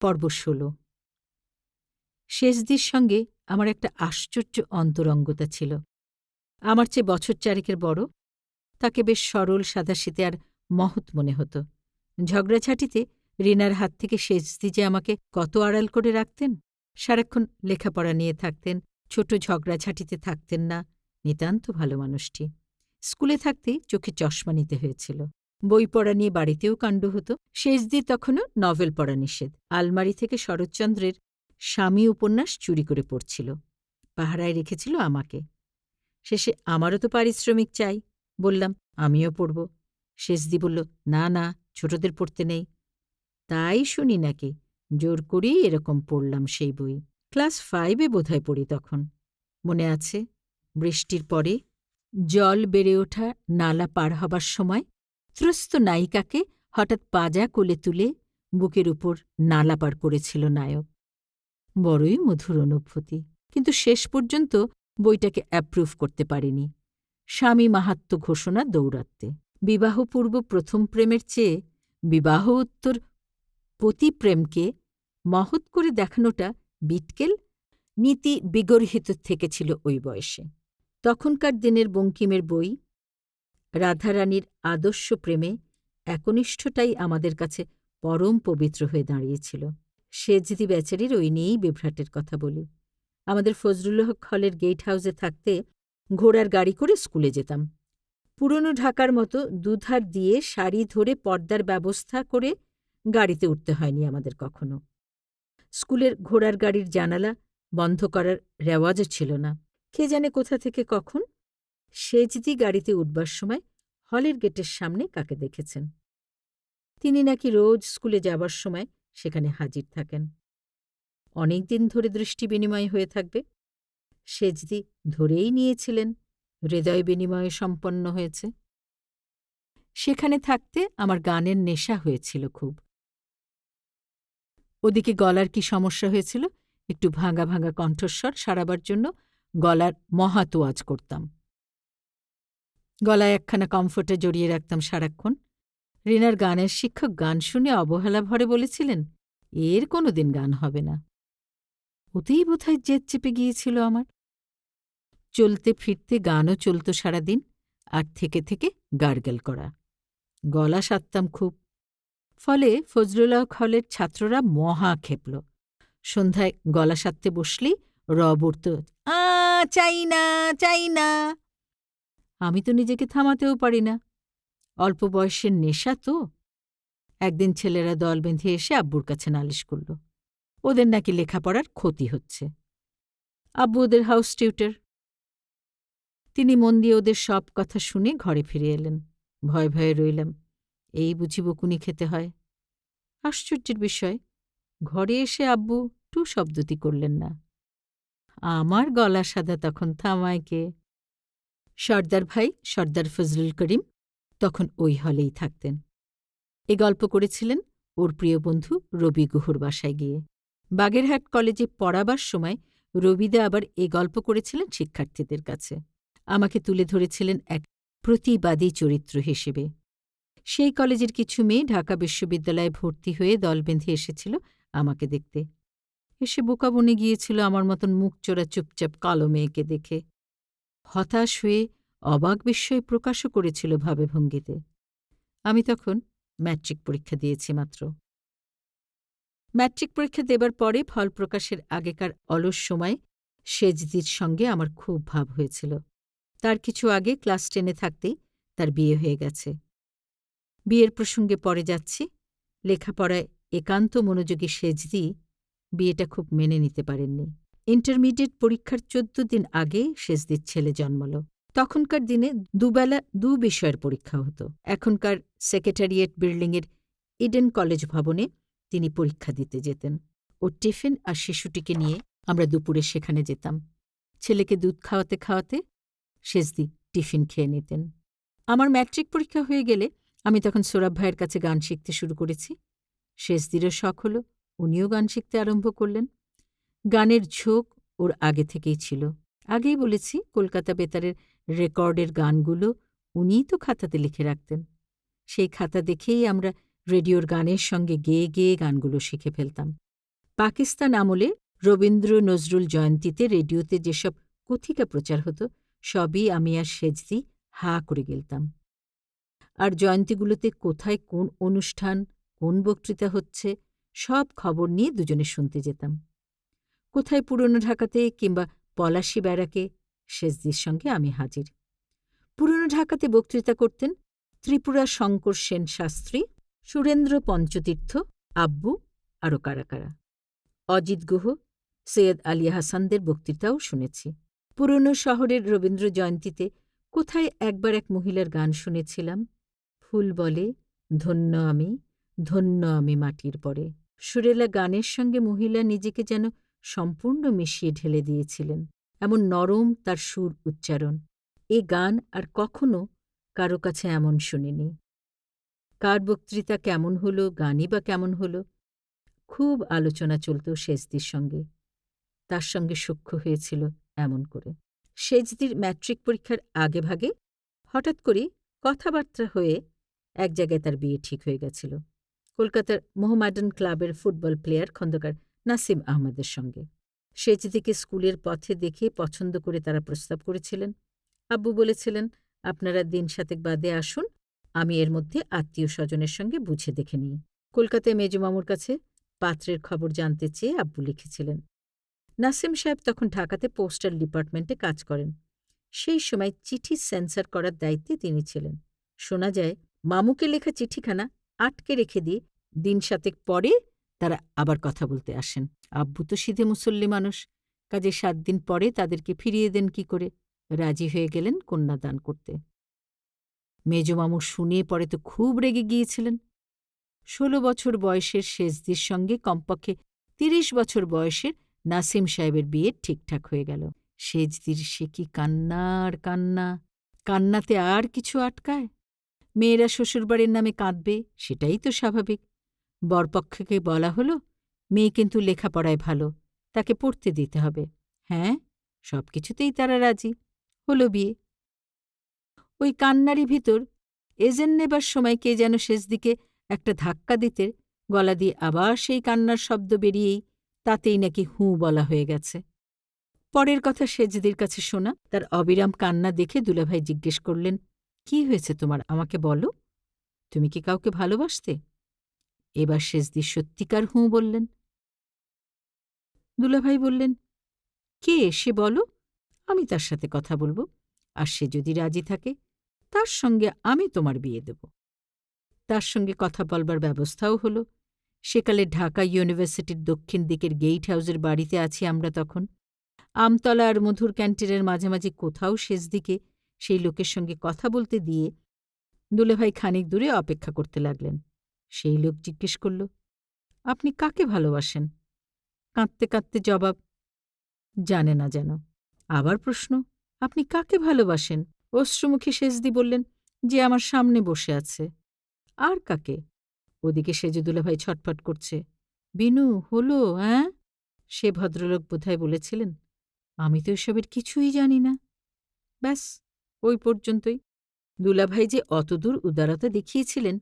পর্ব ষোলো। শেষদির সঙ্গে আমার একটা আশ্চর্য অন্তরঙ্গতা ছিল। আমার চেয়ে বছর চারেকের বড়, তাকে বেশ সরল সাদাশীতে আর মহৎ মনে হতো। ঝগড়াঝাটিতে রিনার হাত থেকে শেষদি যে আমাকে কত আড়াল করে রাখতেন, সারাক্ষণ লেখাপড়া নিয়ে থাকতেন, ছোট ঝগড়াঝাটিতে থাকতেন না, নিতান্ত ভালো মানুষটি। স্কুলে থাকতেই চোখে চশমা নিতে হয়েছিল। বই পড়া নিয়ে বাড়িতেও কাণ্ড হতো। শেষদি তখনও নভেল পড়া নিষেধ। আলমারি থেকে শরৎচন্দ্রের স্বামী উপন্যাস চুরি করে পড়ছিল। পাহারায় রেখেছিল আমাকে। শেষে আমারও তো পারিশ্রমিক চাই। বললাম, আমিও পড়ব। শেষদি বলল, না না, ছোটদের পড়তে নেই। তাই শুনি নাকি, জোর করেই এরকম পড়লাম সেই বই। ক্লাস ফাইভে বোধহয় পড়ি তখন। মনে আছে, বৃষ্টির পরে জল বেড়ে ওঠা নালা পার হবার সময় ত্রস্ত নায়িকাকে হঠাৎ পাজা কোলে তুলে বুকের উপর নালাপার করেছিল নায়ক। বড়ই মধুর অনুভূতি, কিন্তু শেষ পর্যন্ত বইটাকে অ্যাপ্রুভ করতে পারিনি। স্বামী মাহাত্ম ঘোষণা দৌড়াতে বিবাহপূর্ব প্রথম প্রেমের চেয়ে বিবাহ উত্তর পতিপ্রেমকে মহৎ করে দেখানোটা বিটকেল, নীতি বিগর্হিত থেকেছিল ওই বয়সে। তখনকার দিনের বঙ্কিমের বই রাধারানীর আদর্শ প্রেমে একনিষ্ঠটাই আমাদের কাছে পরম পবিত্র হয়ে দাঁড়িয়েছিল। সে যদি বেচারির ওই নিয়েই বিভ্রাটের কথা বলি। আমাদের ফজরুল হক হলের গেট হাউসে থাকতে ঘোড়ার গাড়ি করে স্কুলে যেতাম। পুরনো ঢাকার মতো দুধার দিয়ে শাড়ি ধরে পর্দার ব্যবস্থা করে গাড়িতে উঠতে হয়নি আমাদের কখনো। স্কুলের ঘোড়ার গাড়ির জানালা বন্ধ করার রেওয়াজও ছিল না। কে জানে কোথা থেকে কখন সেজদি গাড়িতে উঠবার সময় হলের গেটের সামনে কাকে দেখেছেন? তিনি নাকি রোজ স্কুলে যাবার সময় সেখানে হাজির থাকেন। অনেক দিন ধরে দৃষ্টি বিনিময় হয়ে থাকবে। সেজদি ধরেই নিয়েছিলেন, হৃদয় বিনিময়ে সম্পন্ন হয়েছে। সেখানে থাকতে আমার গানের নেশা হয়েছিল খুব। ওদিকে গলার কি সমস্যা হয়েছিল, একটু ভাঙা ভাঙা কণ্ঠস্বর সারাবার জন্য গলার মহাতোয়াজ করতাম। গলায় একখানা কমফোর্টে জড়িয়ে রাখতাম সারাক্ষণ। রিনার গানের শিক্ষক গান শুনে অবহেলা ভরে বলেছিলেন, এর কোনো দিন গান হবে না। ওতেই বোধহয় জেদ চেপে গিয়েছিল আমার। চলতে ফিরতে গানও চলত সারাদিন, আর থেকে থেকে গার্গেল করা। গলা সারতাম খুব। ফলে ফজলুল্লাহ হলের ছাত্ররা মহা খেপল। সন্ধ্যায় গলা সারতে বসলেই রব উঠত, আ, চাই না চাই না। আমি তো নিজেকে থামাতেও পারি না। অল্প বয়সের নেশা তো। একদিন ছেলেরা দল বেঁধে এসে আব্বুর কাছে নালিশ করল। ওদের নাকি লেখাপড়ার ক্ষতি হচ্ছে। আব্বু ওদের হাউস টিউটার। তিনি মন দিয়ে ওদের সব কথা শুনে ঘরে ফিরে এলেন। ভয় ভয়ে রইলাম, এই বুঝি বকুনি খেতে হয়? আশ্চর্যের বিষয়, ঘরে এসে আব্বু টু শব্দটি করলেন না। আমার গলা সাদা তখন থামায় কে? সর্দার ভাই, সর্দার ফজলুল করিম তখন ওই হলেই থাকতেন। এ গল্প করেছিলেন ওর প্রিয় বন্ধু রবি গুহর বাসায় গিয়ে। বাগেরহাট কলেজে পড়াবার সময় রবিদা আবার এ গল্প করেছিলেন শিক্ষার্থীদের কাছে। আমাকে তুলে ধরেছিলেন এক প্রতিবাদী চরিত্র হিসেবে। সেই কলেজের কিছু মেয়ে ঢাকা বিশ্ববিদ্যালয়ে ভর্তি হয়ে দল বেঁধে এসেছিল আমাকে দেখতে। এসে বোকা বনে গিয়েছিল আমার মতন মুখ চোরা চুপচাপ কালো মেয়েকে দেখে। হতাশ হয়ে অবাক বিস্ময় প্রকাশও করেছিল ভাবে ভঙ্গিতে আমি তখন ম্যাট্রিক পরীক্ষা দিয়েছি মাত্র। ম্যাট্রিক পরীক্ষা দেবার পরে ফল প্রকাশের আগেকার অলস সময় সেজদির সঙ্গে আমার খুব ভাব হয়েছিল। তার কিছু আগে ক্লাস টেনে থাকতেই তার বিয়ে হয়ে গেছে। বিয়ের প্রসঙ্গে পরে যাচ্ছি। লেখাপড়ায় একান্ত মনোযোগী সেজদি বিয়েটা খুব মেনে নিতে পারেননি। ইন্টারমিডিয়েট পরীক্ষার চোদ্দ দিন আগে শেষদির ছেলে জন্মাল। তখনকার দিনে দুবেলা দু বিষয়ের পরীক্ষা হতো। এখনকার সেক্রেটারিয়েট বিল্ডিংয়ের ইডেন কলেজ ভবনে তিনি পরীক্ষা দিতে যেতেন। ও টিফিন আর শিশুটিকে নিয়ে আমরা দুপুরে সেখানে যেতাম। ছেলেকে দুধ খাওয়াতে খাওয়াতে শেষদি টিফিন খেয়ে নিতেন। আমার ম্যাট্রিক পরীক্ষা হয়ে গেলে আমি তখন সৌরভ ভাইয়ের কাছে গান শিখতে শুরু করেছি। শেষদিরও শখ হল, উনিও গান শিখতে আরম্ভ করলেন। গানের ঝোঁক ওর আগে থেকেই ছিল। আগেই বলেছি কলকাতা বেতারের রেকর্ডের গানগুলো উনিই তো খাতাতে লিখে রাখতেন। সেই খাতা দেখেই আমরা রেডিওর গানের সঙ্গে গেয়ে গেয়ে গানগুলো শিখে ফেলতাম। পাকিস্তান আমলে রবীন্দ্র নজরুল জয়ন্তীতে রেডিওতে যেসব কথিকা প্রচার হতো, সবই আমি আর সেজদি হা করে গেলতাম। আর জয়ন্তীগুলোতে কোথায় কোন অনুষ্ঠান, কোন বক্তৃতা হচ্ছে, সব খবর নিয়ে দুজনে শুনতে যেতাম। কোথায় পুরনো ঢাকাতে কিংবা পলাশি ব্যারাকে, সেজদির সঙ্গে আমি হাজির। পুরনো ঢাকাতে বক্তৃতা করতেন ত্রিপুরা শঙ্কর সেন শাস্ত্রী, সুরেন্দ্র পঞ্চতীর্থ, আব্বু, আরও কারা কারা। অজিত গুহ, সৈয়দ আলী হাসানদের বক্তৃতাও শুনেছি। পুরনো শহরের রবীন্দ্র জয়ন্তীতে কোথায় একবার এক মহিলার গান শুনেছিলাম? ফুল বলে, ধন্য আমি ধন্য আমি মাটির পরে। সুরেলা গানের সঙ্গে মহিলা নিজেকে যেন সম্পূর্ণ মিশিয়ে ঢেলে দিয়েছিলেন, এমন নরম তার সুর উচ্চারণ। এ গান আর কখনো কারও কাছে এমন শুনিনি। কার বক্তৃতা কেমন হলো, গানই বা কেমন হলো? খুব আলোচনা চলত শেজদির সঙ্গে। তার সঙ্গে সূক্ষ্ম হয়েছিল এমন করে। সেজদির ম্যাট্রিক পরীক্ষার আগে ভাগে হঠাৎ করে কথাবার্তা হয়ে এক জায়গায় তার বিয়ে ঠিক হয়ে গেছিল। কলকাতার মোহামেডান ক্লাবের ফুটবল প্লেয়ার খন্দকার নাসিম আহমেদের সঙ্গে। সেজদিকে স্কুলের পথে দেখে পছন্দ করে তারা প্রস্তাব করেছিলেন। আব্বু বলেছিলেন, আপনারা দিন সাতেক বাদে আসুন, আমি এর মধ্যে আত্মীয় স্বজনের সঙ্গে বুঝে দেখে নিই। কলকাতায় মেজমামুর কাছে পাত্রের খবর জানতে চেয়ে আব্বু লিখেছিলেন, নাসিম সাহেব তখন ঢাকাতে পোস্টাল ডিপার্টমেন্টে কাজ করেন। সেই সময় চিঠি সেন্সার করার দায়িত্বে তিনি ছিলেন। শোনা যায়, মামুকে লেখা চিঠিখানা আটকে রেখে দিয়ে দিন সাতেক পরে তারা আবার কথা বলতে আসেন। আব্বু তো সিধে মুসল্লি মানুষ। কাজে সাত দিন পরে তাদেরকে ফিরিয়ে দেন কি করে? রাজি হয়ে গেলেন কন্যাদান করতে। মেজমামু শুনে পরে তো খুব রেগে গিয়েছিলেন। ষোলো বছর বয়সের শেষদির সঙ্গে কমপক্ষে তিরিশ বছর বয়সের নাসিম সাহেবের বিয়ে ঠিকঠাক হয়ে গেল। সেজদির সে কি কান্না আর কান্না? কান্নাতে আর কিছু আটকায়? মেয়েরা শ্বশুরবাড়ির নামে কাঁদবে, সেটাই তো স্বাভাবিক। বরপক্ষকে বলা হলো, মেয়ে কিন্তু লেখাপড়ায় ভালো, তাকে পড়তে দিতে হবে। হ্যাঁ সব কিছুতেই তারা রাজি, হলো বিয়ে। ওই কান্নারি ভিতর এজেন্ট নেবার সময় কে যেন শেষ দিকে একটা ধাক্কা দিতে গলা দিয়ে আবার সেই কান্নার শব্দ বেরিয়েই তাতেই নাকি হুঁ বলা হয়ে গেছে। পরের কথা সেজদির কাছে শোনা, তার অবিরাম কান্না দেখে দুলাভাই জিজ্ঞেস করলেন, কি হয়েছে তোমার? আমাকে বলো। তুমি কি কাউকে ভালোবাসতে? এবার শেষদি সত্যিকার হুঁ বললেন। দুলাভাই বললেন, কে সে বলো, আমি তার সাথে কথা বলব। আর সে যদি রাজি থাকে, তার সঙ্গে আমি তোমার বিয়ে দেব। তার সঙ্গে কথা বলবার ব্যবস্থাও হলো। সেকালে ঢাকা ইউনিভার্সিটির দক্ষিণ দিকের গেইট হাউসের বাড়িতে আছি আমরা তখন। আমতলা আর মধুর ক্যান্টিনের মাঝামাঝি কোথাও শেষ দিকে সেই লোকের সঙ্গে কথা বলতে দিয়ে দুলেভাই খানিক দূরে অপেক্ষা করতে লাগলেন। সেই লোক জিজ্ঞেস করল, আপনি কাকে ভালোবাসেন? কাঁদতে কাঁদতে জবাব, জানে না যেন। আবার প্রশ্ন, আপনি কাকে ভালোবাসেন? অশ্রুমুখী শেষদি বললেন, যে আমার সামনে বসে আছে। আর কাকে? ওদিকে সেজুদুল্লা ভাই ছটফট করছে, বিনু, হলো হ্যাঁ সে ভদ্রলোক বোধহয় বলেছিলেন, আমি তো এসবের কিছুই জানি না। ব্যাস, ওই পর্যন্তই। দুলাভাই যে অতদূর উদারতা দেখিয়েছিলেন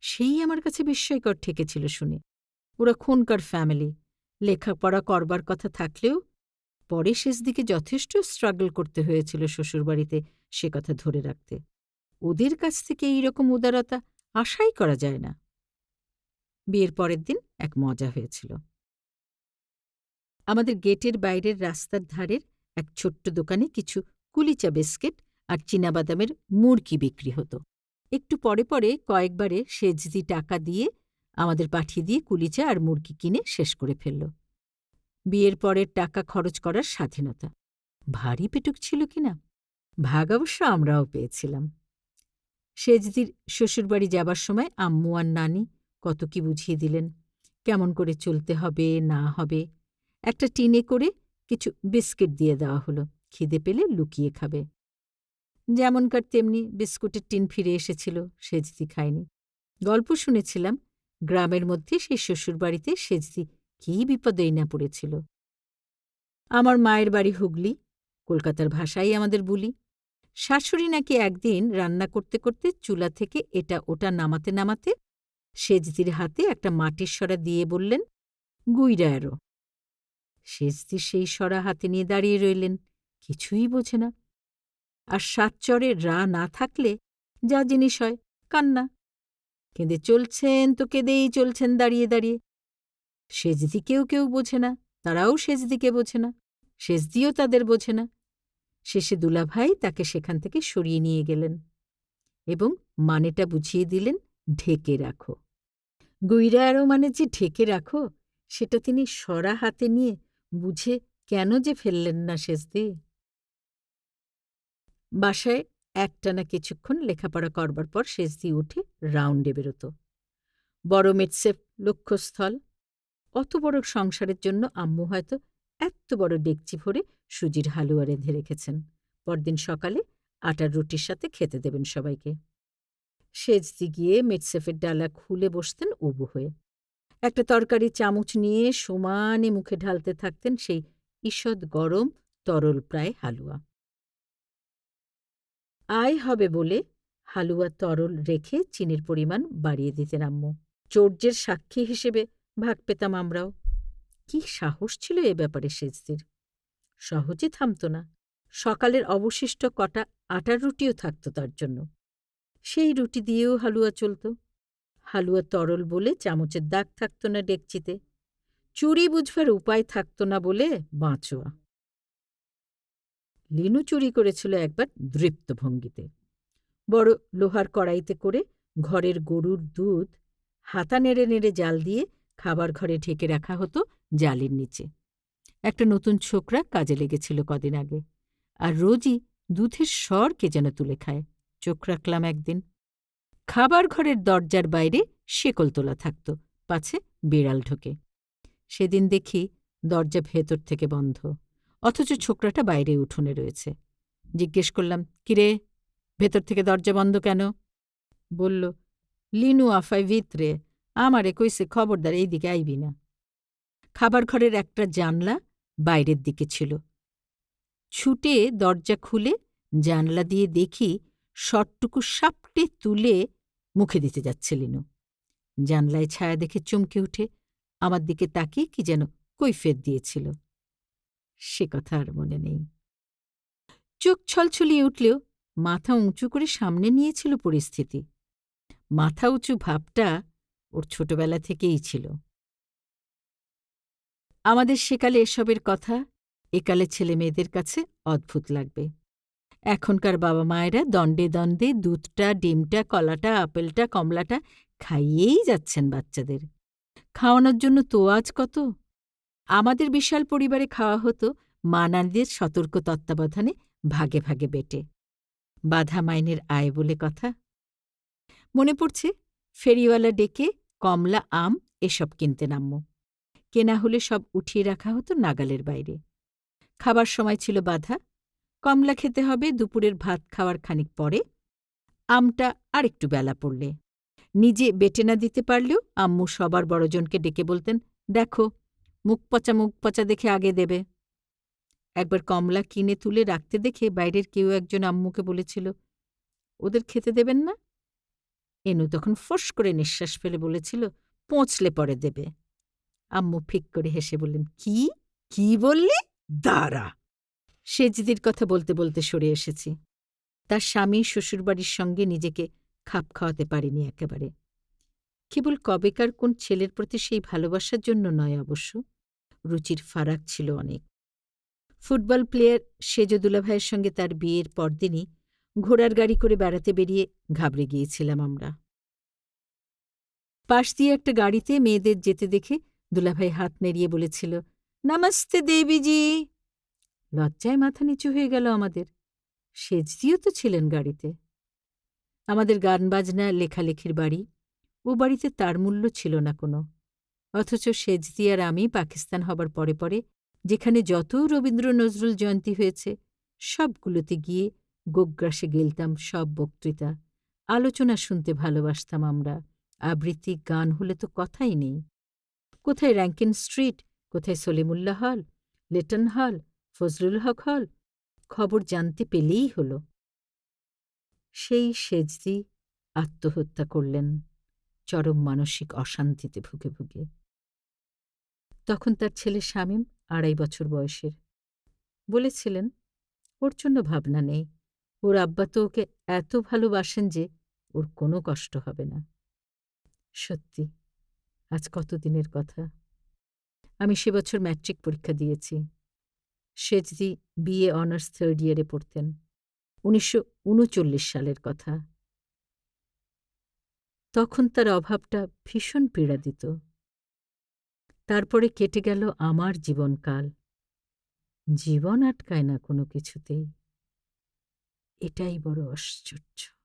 সেই আমার কাছে বিস্ময়কর ঠেকেছিল শুনে। ওরা খুনকার ফ্যামিলি লেখাপড়া করবার কথা থাকলেও পরে শেষ দিকে যথেষ্ট স্ট্রাগল করতে হয়েছিল শ্বশুরবাড়িতে সে কথা ধরে রাখতে। ওদের কাছ থেকে এই রকম উদারতা আশাই করা যায় না। বিয়ের পরের দিন এক মজা হয়েছিল। আমাদের গেটের বাইরের রাস্তার ধারের এক ছোট্ট দোকানে কিছু কুলিচা বিস্কিট আর চীনাবাদামের মুরকি বিক্রি হতো। একটু পরে পরে কয়েকবারে সেজদি টাকা দিয়ে আমাদের পাঠিয়ে দিয়ে কুলিচা আর মুরগি কিনে শেষ করে ফেলল। বিয়ের পরের টাকা খরচ করার স্বাধীনতা। ভারী পেটুক ছিল কিনা? ভাগ অবশ্য আমরাও পেয়েছিলাম। সেজদির শ্বশুরবাড়ি যাবার সময় আম্মু আর নানি কত কি বুঝিয়ে দিলেন, কেমন করে চলতে হবে, না হবে। একটা টিনে করে কিছু বিস্কিট দিয়ে দেওয়া হলো। খিদে পেলে লুকিয়ে খাবে। যেমনকার তেমনি বিস্কুটের টিন ফিরে এসেছিল সেজদি খায়নি। গল্প শুনেছিলাম, গ্রামের মধ্যে সেই শ্বশুরবাড়িতে সেজদি কী বিপদেই না পড়েছিল। আমার মায়ের বাড়ি হুগলি, কলকাতার ভাষাই আমাদের বুলি। শাশুড়ি নাকি একদিন রান্না করতে করতে চুলা থেকে এটা ওটা নামাতে নামাতে সেজদির হাতে একটা মাটির সরা দিয়ে বললেন গুইরারও সেজদি সেই সরা হাতে নিয়ে দাঁড়িয়ে রইলেন, কিছুই বোঝে না। আর সাতচরে রা না থাকলে যা জিনিস হয়, কান্না। কেঁদে চলছেন তো কেঁদেই চলছেন দাঁড়িয়ে দাঁড়িয়ে। সেজদি কেউ কেউ বোঝে না, তারাও সেজদিকে বোঝে না, সেজদিও তাদের বোঝে না। শেষে দুলাভাই তাকে সেখান থেকে সরিয়ে নিয়ে গেলেন এবং মানেটা বুঝিয়ে দিলেন, ঢেকে রাখো। গুইরা আরও মানে যে ঢেকে রাখো, সেটা তিনি সরা হাতে নিয়ে বুঝে কেন যে ফেললেন না শেষদি বাসায় একটানা কিছুক্ষণ লেখাপড়া করবার পর শেষ দিয়ে উঠে রাউন্ডে বেরোত। বড় মেটসেফ লক্ষ্যস্থল। অত বড় সংসারের জন্য আম্মু হয়তো এত বড় ডেকচি ভরে সুজির হালুয়া রেঁধে রেখেছেন। পরদিন সকালে আটার রুটির সাথে খেতে দেবেন সবাইকে। সেজদি গিয়ে মেটসেফের ডালা খুলে বসতেন উবু হয়ে। একটা তরকারি চামচ নিয়ে সমানে মুখে ঢালতে থাকতেন সেই ঈষৎ গরম তরল প্রায় হালুয়া। আয় হবে বলে হালুয়া তরল রেখে চিনির পরিমাণ বাড়িয়ে দিতেন আম্মু। চৌর্যের সাক্ষী হিসেবে ভাগ পেতাম আমরাও। কি সাহস ছিল এ ব্যাপারে সেজদির। সহজে থামত না। সকালের অবশিষ্ট কটা আটার রুটিও থাকত তার জন্য। সেই রুটি দিয়েও হালুয়া চলত। হালুয়া তরল বলে চামচের দাগ থাকত না ডেকচিতে। চুরি বুঝবার উপায় থাকত না বলে বাঁচোয়া। লিনু চুরি করেছিল একবার দৃপ্ত ভঙ্গিতে বড় লোহার কড়াইতে করে ঘরের গরুর দুধ হাতা নেড়ে নেড়ে জাল দিয়ে খাবার ঘরে ঢেকে রাখা হতো জালির নিচে। একটা নতুন ছোকরা কাজে লেগেছিল কদিন আগে। আর রোজই দুধের স্বর কে যেন তুলে খায়। চোখ রাখলাম একদিন। খাবার ঘরের দরজার বাইরে শেকল তোলা থাকত, পাছে বিড়াল ঢোকে। সেদিন দেখি দরজা ভেতর থেকে বন্ধ। অথচ ছোকরাটা বাইরে উঠোনে রয়েছে। জিজ্ঞেস করলাম, কিরে, ভেতর থেকে দরজা বন্ধ কেন? বলল, লিনু আফাই ভিতরে। আমারে কইছে খবরদার এই দিকে আইবি না। খাবার ঘরের একটা জানলা বাইরের দিকে ছিল। ছুটে দরজা খুলে জানলা দিয়ে দেখি শটটুকু সাপটে তুলে মুখে দিতে যাচ্ছে লিনু। জানলায় ছায়া দেখে চমকে উঠে আমার দিকে তাকিয়ে কি যেন কৈফেত দিয়েছিল। সে কথা আর মনে নেই। চোখ ছলছলিয়ে উঠলেও মাথা উঁচু করে সামনে নিয়েছিল পরিস্থিতি। মাথা উঁচু ভাবটা ওর ছোটবেলা থেকেই ছিল। আমাদের সেকালে এসবের কথা একালে ছেলে মেয়েদের কাছে অদ্ভুত লাগবে। এখনকার বাবা মায়েরা দণ্ডে দণ্ডে দুধটা, ডিমটা, কলাটা, আপেলটা, কমলাটা খাইয়েই যাচ্ছেন বাচ্চাদের। খাওয়ানোর জন্য তো আজ কত? আমাদের বিশাল পরিবারে খাওয়া হতো মানানদের সতর্ক তত্ত্বাবধানে ভাগে ভাগে বেটে। বাধা মাইনের আয় বলে কথা। মনে পড়ছে, ফেরিওয়ালা ডেকে কমলা আম এসব কিনতে নাম্য কেনা হলে সব উঠিয়ে রাখা হতো নাগালের বাইরে। খাবার সময় ছিল বাধা। কমলা খেতে হবে, দুপুরের ভাত খাওয়ার খানিক পরে আমটা আরেকটু বেলা পড়লে। নিজে বেটে না দিতে পারলেও আম্মু সবার বড়জনকে ডেকে বলতেন, দেখো মুখ পচা মুখ পচা দেখে আগে দেবে। একবার কমলা কিনে তুলে রাখতে দেখে বাইরের কেউ একজন আম্মুকে বলেছিল, ওদের খেতে দেবেন না? এনু তখন ফোঁস করে নিঃশ্বাস ফেলে বলেছিল পৌঁছলে পরে দেবে। আম্মু ফিক করে হেসে বললেন, কি? কি বললি? দাঁড়া। সেজদির কথা বলতে বলতে সরে এসেছি। তার স্বামী শ্বশুরবাড়ির সঙ্গে নিজেকে খাপ খাওয়াতে পারেনি একেবারে। কেবল কবেকার কোন ছেলের প্রতি সেই ভালোবাসার জন্য নয় অবশ্য। রুচির ফারাক ছিল অনেক। ফুটবল প্লেয়ার সেজদুলা ভাইয়ের সঙ্গে তার বিয়ের পরদিনই ঘোড়ার গাড়ি করে বেড়াতে বেরিয়ে ঘাবড়ে গিয়েছিলাম আমরা। পাশ দিয়ে একটা গাড়িতে মেয়েদের যেতে দেখে দুলাভাই হাত নেড়িয়ে বলেছিল, নমস্তে দেবীজি! লজ্জায় মাথা নিচু হয়ে গেল আমাদের। সেজদিও তো ছিলেন গাড়িতে। আমাদের গান বাজনা, লেখালেখির বাড়ি, ও বাড়িতে তার মূল্য ছিল না কোনো। অথচ সেজদি আর আমি পাকিস্তান হবার পরে পরে, যেখানে যত রবীন্দ্র নজরুল জয়ন্তী হয়েছে, সবগুলোতে গিয়ে গোগ্রাসে গেলতাম সব বক্তৃতা। আলোচনা শুনতে ভালোবাসতাম আমরা, আবৃত্তি গান হলে তো কথাই নেই। কোথায় র্যাঙ্কিন স্ট্রিট, কোথায় সলিমুল্লাহ হল, লেটন হল, ফজলুল হক হল, খবর জানতে পেলেই হল। সেই সেজদি আত্মহত্যা করলেন চরম মানসিক অশান্তিতে ভুগে ভুগে। তখন তার ছেলে শামীম আড়াই বছর বয়সের। বলেছিলেন, ওর জন্য ভাবনা নেই। ওর আব্বা তো ওকে এত ভালোবাসেন যে ওর কোনো কষ্ট হবে না। সত্যি, আজ কতদিনের কথা। আমি সে বছর ম্যাট্রিক পরীক্ষা দিয়েছি। সে যদি বিএ অনার্স থার্ড ইয়ারে পড়তেন। উনিশশো উনচল্লিশ সালের কথা। তখন তার অভাবটা ভীষণ পীড়া দিত তারপরে কেটে গেল আমার জীবনকাল। জীবন আটকায় না কোনো কিছুতেই। এটাই বড় আশ্চর্য।